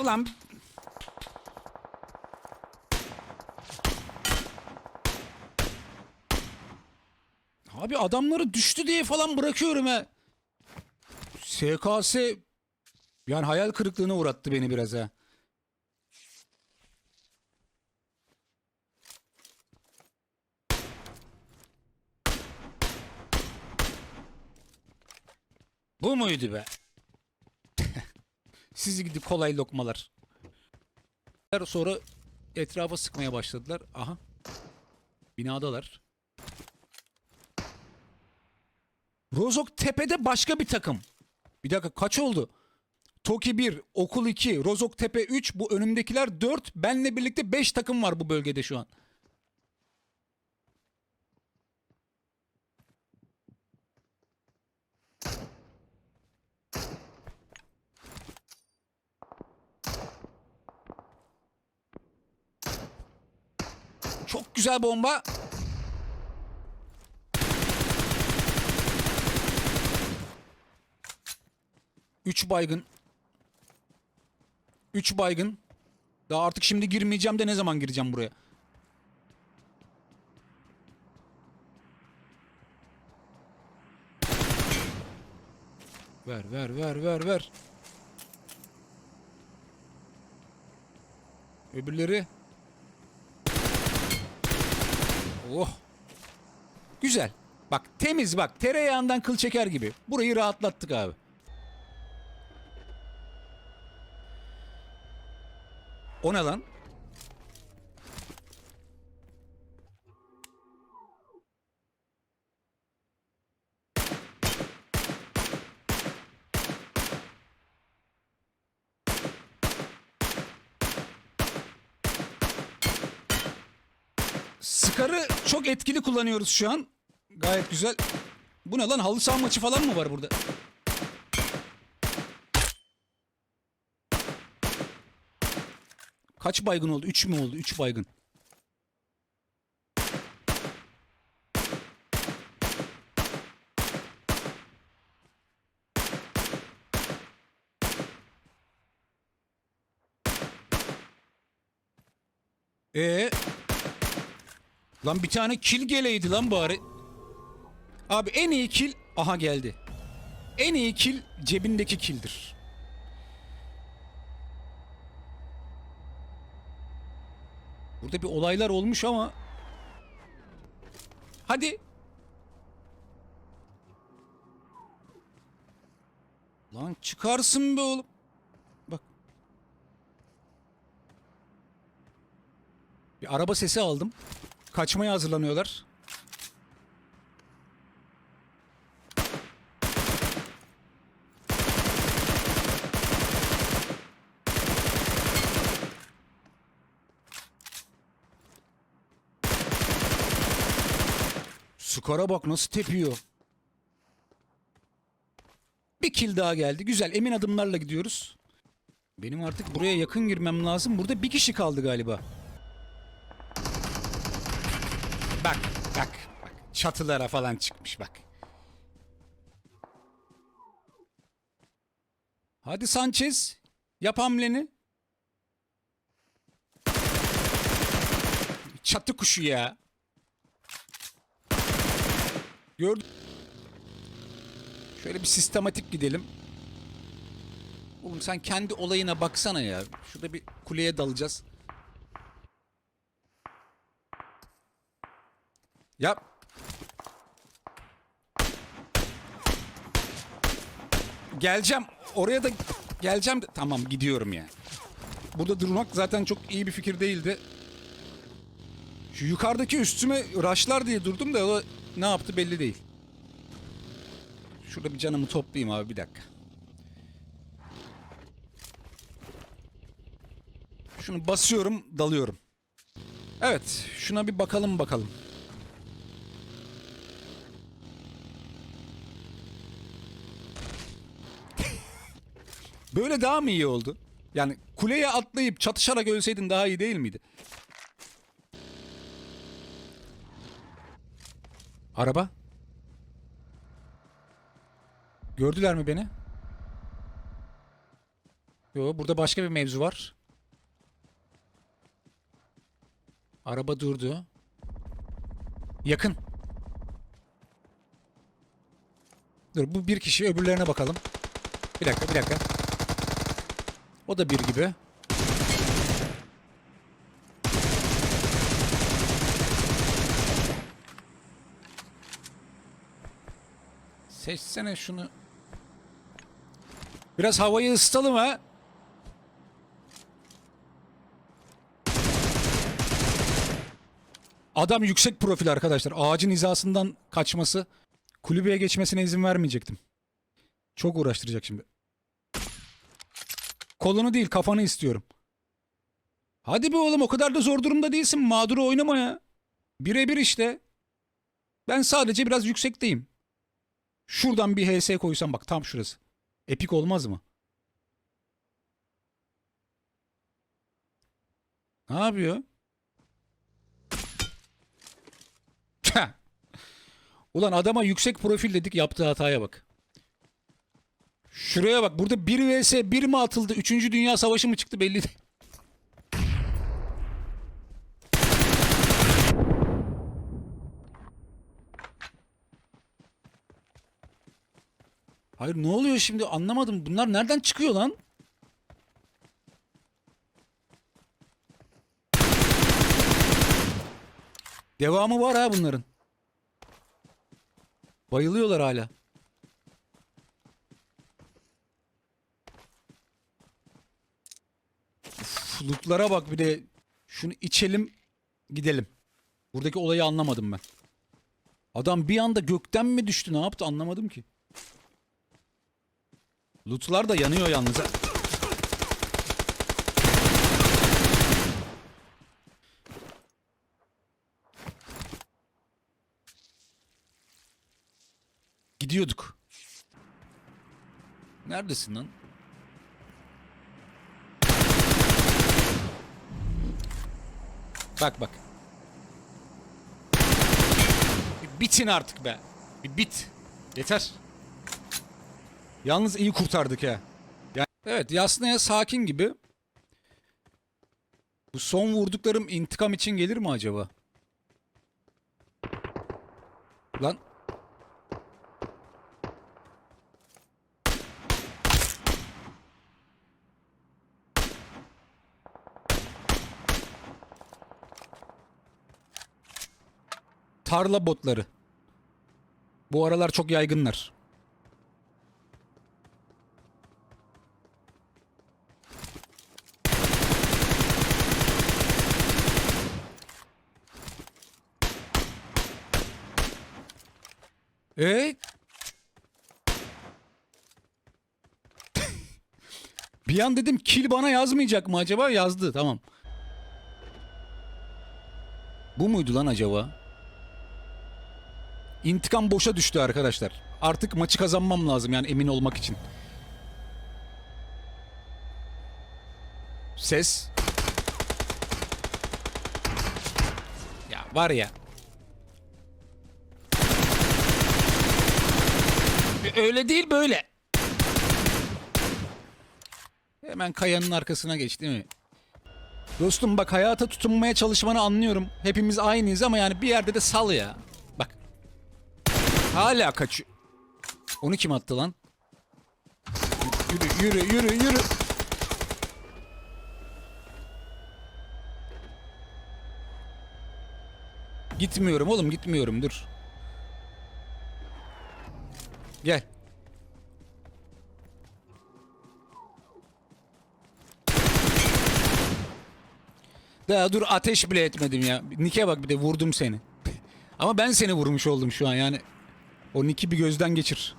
Ulan Abi adamları düştü diye falan bırakıyorum ha. SKS yani hayal kırıklığına uğrattı beni biraz ha. Bu muydu be? Sizi gidi kolay lokmalar. Sonra etrafa sıkmaya başladılar. Aha. Binadalar. Rozok Tepe'de başka bir takım. Bir dakika kaç oldu? Toki 1, Okul 2, Rozok Tepe 3, bu önümdekiler 4. Benle birlikte 5 takım var bu bölgede şu an. Çok güzel bomba. Üç baygın. Üç baygın. Daha artık şimdi girmeyeceğim de ne zaman gireceğim buraya? Ver ver ver ver ver. Öbürleri. Oh. Güzel. Bak temiz bak tereyağından kıl çeker gibi. Burayı rahatlattık abi. O ne lan? Skar'ı çok etkili kullanıyoruz şu an. Gayet güzel. Bu ne lan halı saha maçı falan mı var burada? Kaç baygın oldu? 3 mü oldu? 3 baygın. Ee, lan bir tane kill geleydi lan bari. Abi en iyi kill aha geldi. En iyi kill cebindeki killdir. Burada bir olaylar olmuş ama Hadi. Lan çıkarsın be oğlum. Bak. Bir araba sesi aldım. Kaçmaya hazırlanıyorlar. Skora bak nasıl tepiyor. Bir kill daha geldi. Güzel emin adımlarla gidiyoruz. Benim artık buraya yakın girmem lazım. Burada bir kişi kaldı galiba. Bak bak bak. Çatılara falan çıkmış bak. Hadi Sanchez. Yap hamleni. Çatı kuşu ya. Gördüm. Şöyle bir sistematik gidelim. Oğlum sen kendi olayına baksana ya. Şurada bir kuleye dalacağız. Yap. Geleceğim. Oraya da geleceğim. Tamam gidiyorum ya. Burada durmak zaten çok iyi bir fikir değildi. Şu yukarıdaki üstüme raşlar diye durdum da o ne yaptı belli değil. Şurada bir canımı toplayayım abi bir dakika. Şunu basıyorum, dalıyorum. Evet, şuna bir bakalım bakalım. Böyle daha mı iyi oldu? Yani kuleye atlayıp çatışarak ölseydin daha iyi değil miydi? Araba? Gördüler mi beni? Yo burada başka bir mevzu var. Araba durdu. Yakın. Dur bu bir kişi öbürlerine bakalım. Bir dakika bir dakika. O da bir gibi. Seçsene şunu. Biraz havayı ısıtalım ha. Adam yüksek profil arkadaşlar. Ağacın hizasından kaçması, kulübeye geçmesine izin vermeyecektim. Çok uğraştıracak şimdi. Kolunu değil kafanı istiyorum. Hadi be oğlum o kadar da zor durumda değilsin. Mağduru oynama ya. Birebir işte. Ben sadece biraz yüksekteyim. Şuradan bir HS koysam bak tam şurası. Epik olmaz mı? Ne yapıyor? Ulan adama yüksek profil dedik yaptığı hataya bak. Şuraya bak burada 1 vs 1 mi atıldı? 3. Dünya Savaşı mı çıktı belli değil. Hayır ne oluyor şimdi anlamadım. Bunlar nereden çıkıyor lan? Devamı var ha bunların. Bayılıyorlar hala. Lootlara bak bir de. Şunu içelim gidelim. Buradaki olayı anlamadım ben. Adam bir anda gökten mi düştü ne yaptı anlamadım ki. Lootlar da yanıyor yalnız. Gidiyorduk. Neredesin lan? Bak bak. Bir bitin artık be. Bir bit. Yeter. Yalnız iyi kurtardık ya. Yani, evet Yasnaya sakin gibi. Bu son vurduklarım intikam için gelir mi acaba? Lan. Tarla botları. Bu aralar çok yaygınlar. E? bir an dedim kill bana yazmayacak mı acaba? Yazdı tamam. Bu muydu lan acaba? İntikam boşa düştü arkadaşlar. Artık maçı kazanmam lazım yani emin olmak için. Ses. Ya var ya. E, Öyle değil böyle. Hemen kayanın arkasına geç değil mi? Dostum bak hayata tutunmaya çalışmanı anlıyorum. Hepimiz aynıyız ama yani bir yerde de sal ya. Hala kaçıyor. Onu kim attı lan? Yürü yürü yürü yürü. Gitmiyorum oğlum gitmiyorum dur. Gel. Daha dur ateş bile etmedim ya. Nike bak bir de vurdum seni. Ama ben seni vurmuş oldum şu an yani. O Nick'i bir gözden geçir.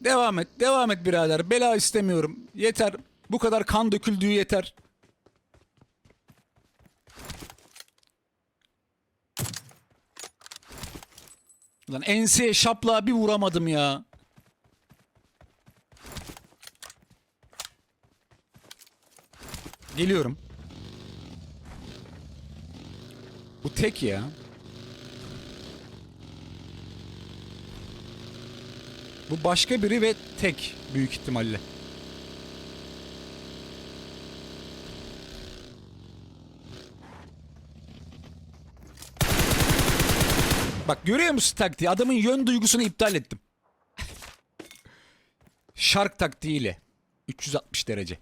Devam et, devam et birader. Bela istemiyorum. Yeter. Bu kadar kan döküldüğü yeter. Lan enseye şaplığa bir vuramadım ya. Geliyorum. Bu tek ya. Bu başka biri ve tek büyük ihtimalle. Bak görüyor musun taktiği? Adamın yön duygusunu iptal ettim. Şark taktiğiyle. 360 derece.